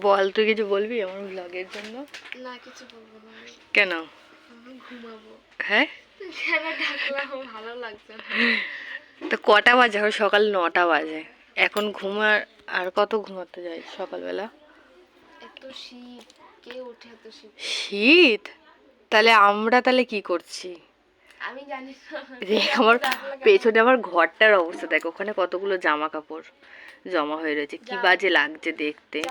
বল তুই কিছু বলবি আমার ব্লগের জন্য? না কিছু বলব না। কেন? ঘুমাবো। হ্যাঁ? ভালো লাগছে তো কটা বাজে? এখন সকাল নটা বাজে। এখন ঘুমার আর কত ঘুমাতে যাই সকালবেলা? এত শীত। কে এত শীত? শীত? তাহলে আমরা তাহলে কি করছি? আমি জানি আমার পেছনে আমার ঘরটার অবস্থা। দেখ ওখানে কতগুলো জামা কাপড় জমা হয়ে রয়েছে। কি বাজে লাগছে দেখতে।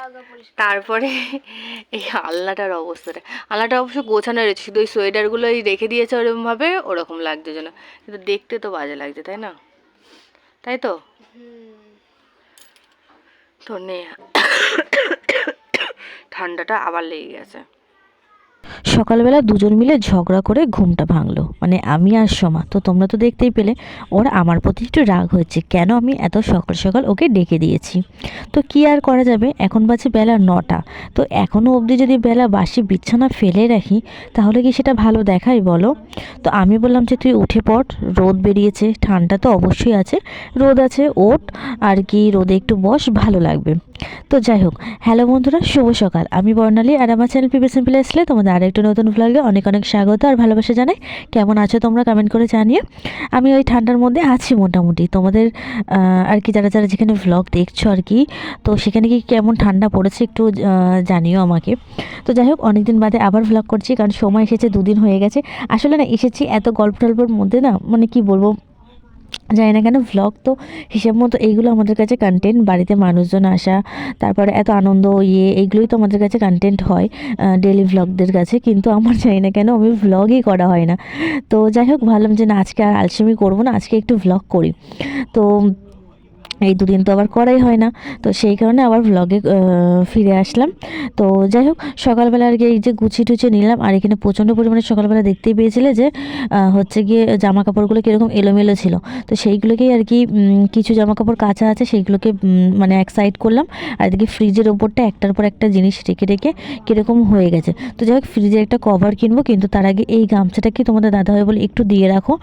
তারপরে এই আলনাটার অবস্থাটা। আলনাটা অবশ্য গোছানো রয়েছে শুধু ওই সোয়েটারগুলোই রেখে দিয়েছে ওরকমভাবে ওরকম লাগছে যেন। কিন্তু দেখতে তো বাজে লাগছে তাই না? তাই তো? তো নে। ঠান্ডাটা আবার লেগে গেছে। সকালবেলা দুজন মিলে ঝগড়া করে ঘুমটা ভাঙলো। মানে আমি আর সোমা। তো তোমরা তো দেখতেই পেলে, ওর আমার প্রতি একটু রাগ হয়েছে। কেন আমি এত সকাল সকাল ওকে ডেকে দিয়েছি? তো কি আর করা যাবে? এখন বাজে বেলা নটা। তো এখনও অবধি যদি বেলা বাসি বিছানা ফেলে রাখি, তাহলে কি সেটা ভালো দেখায় বলো? তো আমি বললাম যে, তুই উঠে পড়। রোদ বেরিয়েছে। ঠান্ডা তো অবশ্যই আছে। রোদ আছে, ওঠ। আর কি রোদে একটু বস, ভালো লাগবে। তো যাই হোক, হ্যালো বন্ধুরা, শুভ সকাল। আমি বর্ণালী আর আমার চ্যানেল পিপি সিম্পল আসলে তোমাদের আরেকটু নতুন ভ্লগে অনেক অনেক স্বাগত আর ভালোবাসা জানাই। কেমন আছো তোমরা কমেন্ট করে জানিও। আমি ওই ঠান্ডার মধ্যে আছি মোটামুটি। তোমাদের আর কি যারা যারা যেখানে ভ্লগ দেখছ আর কি, তো সেখানে কি কেমন ঠান্ডা পড়েছে একটু জানিও আমাকে। তো যাই হোক, অনেকদিন বাদে আবার ভ্লগ করছি, কারণ সময় এসেছে, দুদিন হয়ে গেছে। আসলে না, এসেছি এত গল্প টল্পের মধ্যে না মানে কি বলব জানি না কেন ভ্লগ তো হিসেব মতো এইগুলো আমাদের কাছে কন্টেন্ট বাড়িতে মানুষজন আসা, তারপরে এত আনন্দ ইয়ে এইগুলোই তো আমাদের কাছে কন্টেন্ট হয় ডেলি ভ্লগদের কাছে, কিন্তু আমার জানি না কেন, আমি ভ্লগই করা হয় না। তো যাই হোক, ভাবলাম যে না, আজকে আর আলসেমি করব না, আজকে একটু ভ্লগ করি। তো এই দুদিন তো আবার করাই হয় না। তো সেই কারণে আবার ভ্লগে ফিরে আসলাম। তো যাই হোক, সকালবেলা আর কি এই যে গুছিয়ে টুচিয়ে নিলাম। আর এখানে প্রচণ্ড পরিমাণে সকালবেলা দেখতেই পেয়েছিলে যে হচ্ছে গিয়ে জামা কাপড়গুলো কীরকম এলোমেলো ছিল। তো সেইগুলোকেই আর কি কিছু জামা কাপড় কাঁচা আছে, সেইগুলোকে মানে এক সাইড করলাম। আর এদিকে ফ্রিজের ওপরটা একটার পর একটা জিনিস রেখে রেখে কীরকম হয়ে গেছে। তো যাই হোক ফ্রিজের একটা কভার কিনবো, কিন্তু তার আগে এই গামছাটা কি তোমাদের দাদা হয় বলে একটু দিয়ে রাখো,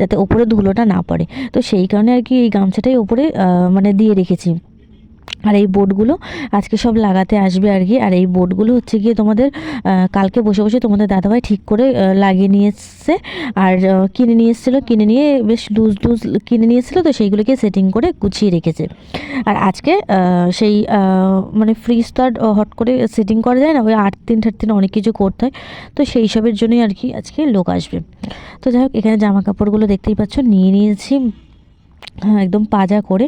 যাতে ওপরে ধুলোটা না পড়ে। তো সেই কারণে আর কি এই গামছাটাই ওপরে মানে দিয়ে রেখেছি। আর এই বোর্ডগুলো আজকে সব লাগাতে আসবে আর কি। আর এই বোর্ডগুলো হচ্ছে গিয়ে তোমাদের কালকে বসে বসে তোমাদের দাদাভাই ঠিক করে লাগিয়ে নিয়ে এসছে আর কিনে নিয়ে এসেছিল কিনে নিয়ে বেশ লুজ লুজ কিনে নিয়ে এসেছিল তো সেইগুলোকে সেটিং করে গুছিয়ে রেখেছে। আর আজকে সেই মানে ফ্রিজ তো আর হট করে সেটিং করা যায় না, ওই আট দিন ঠাট দিন অনেক কিছু করতে হয়। তো সেই সবের জন্যই আর কি আজকে লোক আসবে। তো যাই হোক, এখানে জামা কাপড়গুলো দেখতেই পাচ্ছ, নিয়ে নিয়েছি। একদম পাজা করে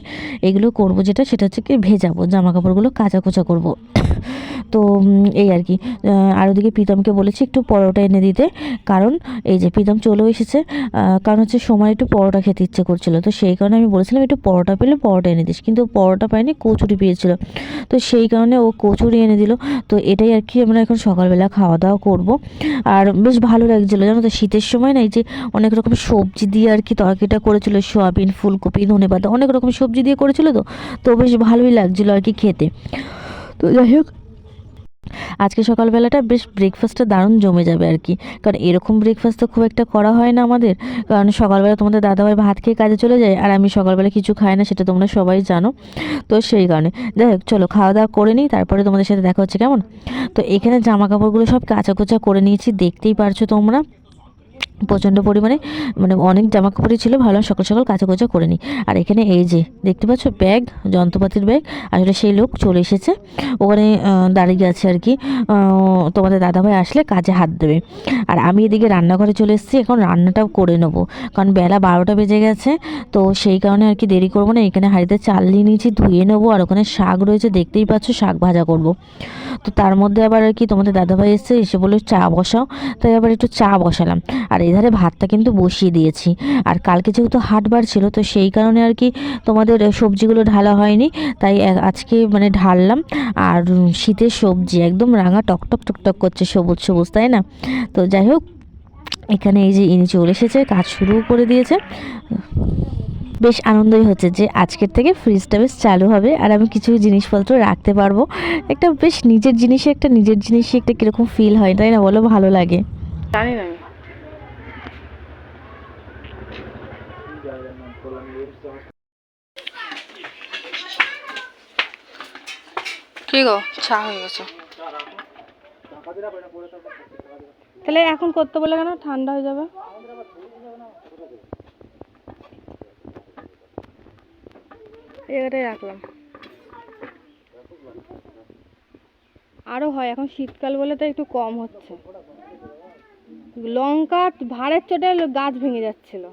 এগুলো করব যেটা, সেটা হচ্ছে কি ভেজাবো জামা কাপড়গুলো কাচা কোচা করব। তো এই আর কি। আর ওদিকে প্রীতমকে বলেছি একটু পরোটা এনে দিতে, কারণ এই যে প্রীতম চলেও এসেছে কারণ হচ্ছে সময় একটু পরোটা খেতে ইচ্ছে করছিল। তো সেই কারণে আমি বলেছিলাম একটু পরোটা পেলে পরোটা এনে দিস, কিন্তু পরোটা পাইনি, কচুরি পেয়েছিল। তো সেই কারণে ও কচুরি এনে দিল। তো এটাই আর কি আমরা এখন সকালবেলা খাওয়া দাওয়া করব। আর বেশ ভালো লাগছিল, জানো তো, শীতের সময় না এই যে অনেক রকম সবজি দিয়ে আর কি তরকারিটা করেছিল, সোয়াবিন ফুলকপি ধনেপাতা অনেক রকম সবজি দিয়ে করেছিল তো তো বেশ ভালোই লাগছিল আর কি খেতে। তো যাই হোক, আজকে সকালবেলাটা বেশ ব্রেকফাস্টটা দারুণ জমে যাবে আর কি। কারণ এরকম ব্রেকফাস্ট তো খুব একটা করা হয় না আমাদের। কারণ সকালবেলা তোমাদের দাদাভাই ভাত খেয়ে কাজে চলে যায়, আর আমি সকালবেলা কিছু খাই না, সেটা তোমরা সবাই জানো। তো সেই কারণে, যাই হোক, চলো খাওয়া দাওয়া করে নিই, তারপরে তোমাদের সাথে দেখা হচ্ছে, কেমন? তো এখানে জামা কাপড়গুলো সব কাঁচা কোচা করে নিয়েছি, দেখতেই পারছ তোমরা। প্রচণ্ড পরিমাণে মানে অনেক জামা কাপড়ই ছিল ভালো সকাল সকাল কাঁচা কোচা করে নিই। আর এখানে এই যে, দেখতে পাচ্ছ ব্যাগ, যন্ত্রপাতির ব্যাগ, আসলে সেই লোক চলে এসেছে। ওখানে দাঁড়িয়ে আছে আর কি। তোমাদের দাদাভাই আসলে কাজে হাত দেবে। আর আমি এদিকে রান্নাঘরে চলে এসেছি, এখন রান্নাটাও করে নেব। কারণ বেলা বারোটা বেজে গেছে, তো সেই কারণে আর কি দেরি করব না। এখানে হাঁড়িতে চাল নিয়ে নিয়েছি, ধুয়ে নেব, আর ওখানে শাক রয়েছে, দেখতেই পাচ্ছ শাক ভাজা করব। তো তার মধ্যে আবার আর কি তোমাদের দাদাভাই এসে এসে বলল চা বসাও। তাই আবার একটু চা বসালাম। আর এধারে ভাতটা কিন্তু বসিয়ে দিয়েছি। আর কালকে যেহেতু হাটবার ছিল, তো সেই কারণে আর কি তোমাদের সবজিগুলো ঢালা হয়নি। তাই আজকে মানে ঢাললাম। আর শীতের সবজি একদম রাঙা টকটক টকটক করছে সবুজ সবুজ, তাই না? তো যাই হোক, এখানে এই যে ইনি চলে এসেছে, কাজ শুরু করে দিয়েছে। বেশ আনন্দই হচ্ছে যে আজকের থেকে ফ্রিজটা বেশ চালু হবে। আর আমি কিছু জিনিসপত্র রাখতে পারব। একটা বেশ নিজের জিনিসে, একটা নিজের জিনিসে একটা কীরকম ফিল হয়, তাই না? বলো, ভালো লাগে। জানি না আমি। কি গো? চা হয়ে গেছে। তাহলে এখন করতে বলে কেন? ঠান্ডা হয়ে যাবে। এটাই রাখলাম। আরও হয়, এখন শীতকাল বলে তো একটু কম হচ্ছে। লঙ্কা ভাড়ের চোটে গাছ ভেঙে যাচ্ছিল।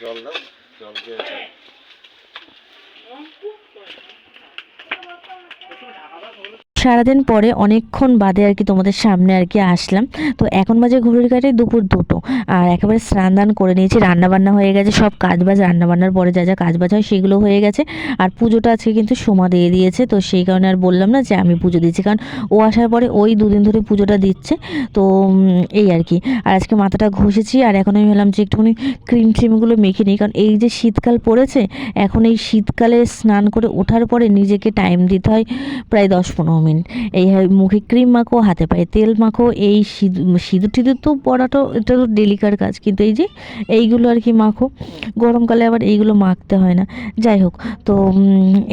জল দাও জল দিয়ে সারাদিন পরে অনেকক্ষণ বাদে আর কি তোমাদের সামনে আর কি আসলাম। তো এখন বাজে ঘড়ির কাটে দুপুর দুটো। আর একেবারে স্নান দান করে নিয়েছি রান্না বান্না হয়ে গেছে, সব কাজ বাজ রান্না বান্নার পরে যা যা কাজ বাজ হয় সেগুলো হয়ে গেছে। আর পুজোটা আজকে কিন্তু সোমা দিয়ে দিয়েছে, তো সেই কারণে আর বললাম না যে আমি পুজো দিচ্ছি। কারণ ও আসার পরে ওই দুদিন ধরে পুজোটা দিচ্ছে, তো এই আর কি। আর আজকে মাথাটা ঘষেছি, আর এখন আমি ভাবলাম যে একটুখানি ক্রিম ট্রিমগুলো মেখে নিই। কারণ এই যে শীতকাল পড়েছে, এখন এই শীতকালে স্নান করে ওঠার পরে নিজেকে টাইম দিতে হয় প্রায় দশ পনেরো মিনিট। এই হয়, মুখে ক্রিম মাখো, হাতে পায়ে তেল মাখো, এই সিঁদুর সিঁদুর টিঁদুর তো পরাটা, এটা তো ডেলিকার কাজ। কিন্তু এই যে এইগুলো আর কি মাখো, গরমকালে আবার এইগুলো মাখতে হয় না। যাই হোক, তো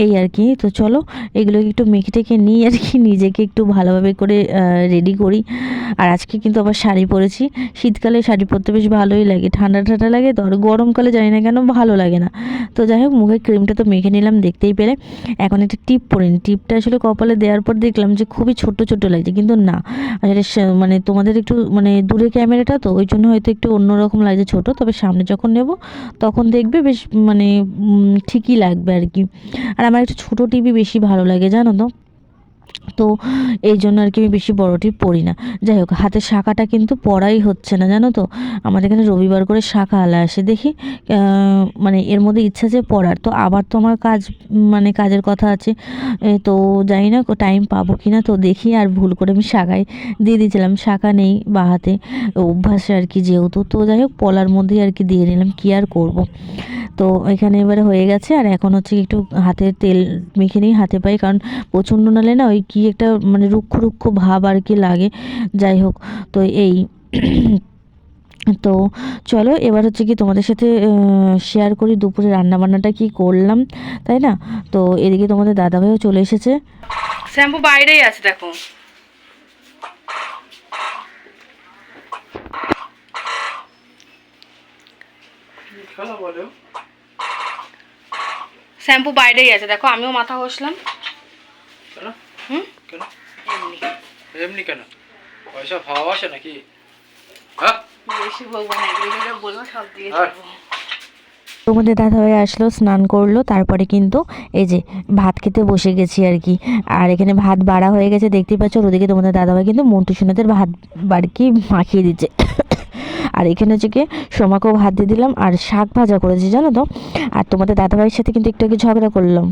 এই আর কি, তো চলো এগুলো একটু মেখে টেখে নিই আর কি, নিজেকে একটু ভালোভাবে করে রেডি করি। আর আজকে কিন্তু আবার শাড়ি পরেছি। শীতকালে শাড়ি পরতে বেশ ভালোই লাগে, ঠান্ডা ঠান্ডা লাগে, তো আর গরমকালে জানি না কেন ভালো লাগে না। তো যাই হোক মুখে ক্রিমটা তো মেখে নিলাম দেখতেই পেলে। এখন একটা টিপ পরে টিপটা আসলে কপালে দেওয়ার পর দেখলাম যে খুবই ছোট ছোট লাগছে। কিন্তু না মানে তোমাদের একটু মানে দূরে ক্যামেরাটা তো, ওই জন্য হয়তো একটু অন্যরকম লাগছে ছোট। তবে সামনে যখন নেব, তখন দেখবে বেশ মানে ঠিকই লাগবে আর কি। আর আমার একটু ছোট টিভি বেশি ভালো লাগে, জানো তো? তো এই জন্য আর কি আমি বেশি বড়টি পড়ি না। যাই হোক হাতের শাখাটা কিন্তু পড়াই হচ্ছে না, জানো তো? আমাদের এখানে রবিবার করে শাখা আলা আসে, দেখি মানে এর মধ্যে ইচ্ছা যে পড়ার। তো আবার তো আমার কাজ মানে কাজের কথা আছে তো জানি না টাইম পাবো কি না তো দেখি আর ভুল করে আমি শাখায় দিয়ে দিয়েছিলাম, শাখা নেই বা হাতে। অভ্যাসে আর কি যেহেতু, তো যাই হোক পলার মধ্যেই আর কি দিয়ে নিলাম, কি আর করব? তো এখানে এবারে হয়ে গেছে। আর এখন হচ্ছে একটু হাতে তেল মেখে নিই হাতে পাই কারণ প্রচণ্ড নালে না ওই কি একটা মানে রুক্ষ রুক্ষ ভাব আর কি লাগে। যাই হোক তো এই তো চলো এবার হচ্ছে কি তোমাদের সাথে শেয়ার করি দুপুরে রান্নাবান্নাটা কি করলাম তাই না? তো এদিকে তোমাদের দাদাভাইও চলে এসেছে। শ্যাম্পু বাইরেই আছে দেখো। খেলা বলো? শ্যাম্পু বাইরেই আছে দেখো আমিও মাথা ঘষলাম। কেন? হুম? কেন? এমনি। এমনি কেন? পয়সা ভাব আসে নাকি? হ্যাঁ? বেশি বলব না এগুলো বলব সব দিয়ে দেবো। তোমাদের দাদাভাই আসলো স্নান করল তারপরে কিন্তু এই যে ভাত খেতে বসে গেছি আর কি। আর এখানে ভাত বাড়া হয়ে গেছে দেখতেই পাচ্ছ ওদিকে তোমাদের দাদাভাই কিন্তু মন্টু সোনাদের ভাত বাড়কি মাখিয়ে দিচ্ছে। আর এখানে হচ্ছে গিয়ে সোমাকেও ভাত দিয়ে দিলাম আর শাক ভাজা করেছি, জানো তো? আর তোমাদের দাদাভাইয়ের সাথে কিন্তু একটু আগে ঝগড়া করলাম।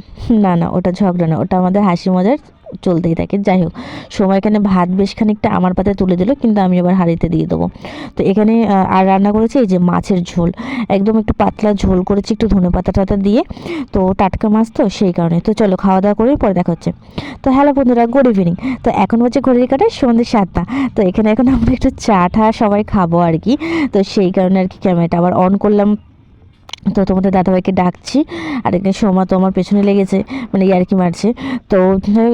না না, ওটা ঝগড়া না, ওটা আমাদের হাসি মজার চলতেই থাকে। যাই হোক, সময় এখানে ভাত বেশ খানিকটা আমার পাতে তুলে দিল, কিন্তু আমি আবার হাঁড়িতে দিয়ে দেবো। তো এখানে আর রান্না করেছি এই যে মাছের ঝোল। একদম একটু পাতলা ঝোল করেছি, একটু ধনে পাতা টাতা দিয়ে। তো টাটকা মাছ তো সেই কারণে। তো চলো খাওয়া দাওয়া করে, পরে দেখা হচ্ছে। তো হ্যালো বন্ধুরা গুড ইভিনিং তো এখন হচ্ছে ঘড়ির কাটায় সন্ধ্যে সাতটা। তো এখানে এখন আমরা একটু চা টা সবাই খাব আর কি। তো সেই কারণে আর কি ক্যামেরাটা আবার অন করলাম। তো তোমাদের দাদাভাইকে ডাকছি, আর এখানে সোমা তো আমার পেছনে লেগেছে মানে ইয়ার্কি মারছে। তো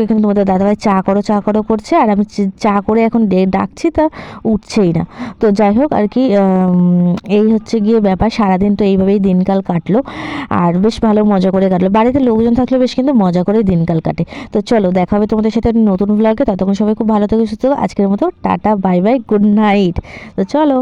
এখানে তোমাদের দাদাভাই চা করো চা করো করছে, আর আমি চা করে এখন ডাকছি, তা উঠছেই না। তো যাই হোক, আর কি এই হচ্ছে গিয়ে ব্যাপার, সারাদিন তো এইভাবেই দিনকাল কাটলো, আর বেশ ভালো মজা করে কাটলো। বাড়িতে লোকজন থাকলে বেশ কিন্তু মজা করে দিনকাল কাটে। তো চলো, দেখা হবে তোমাদের সাথে নতুন ব্লগে ততক্ষণ সবাই খুব ভালো থেকে, সুস্থ আজকের মতো tata, bye bye, good night. তো চলো।